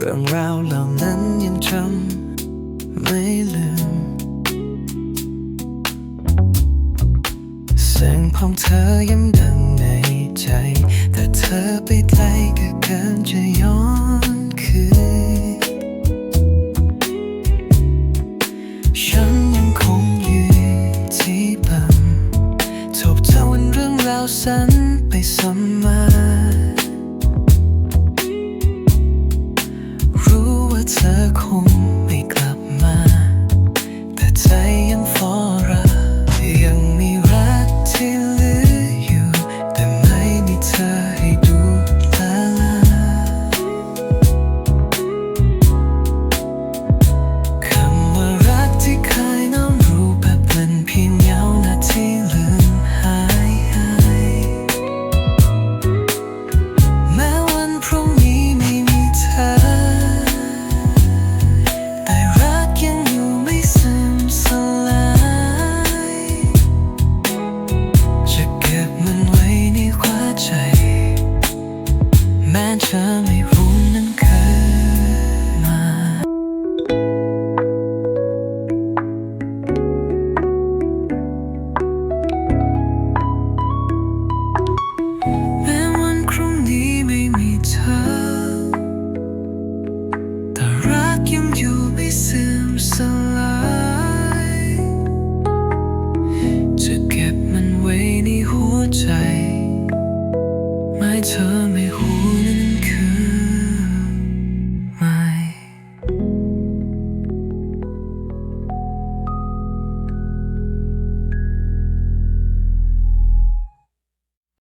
เรื่องราวเหล่านั้นยังจำไม่ลืมเสียงของเธอยังดังในใจ แต่เธอไปไกลก็เกินจะย้อนคืนฉันยังคงยืนที่ปั๊มทบทวนเรื่องราวสันไปซ้ำมา เธอคงไม่กลับมา แต่ใจยัง ยังอยู่ไม่เสื่อมสลายจะเก็บมันไว้ในหัวใจ ไม่เธอไม่หัว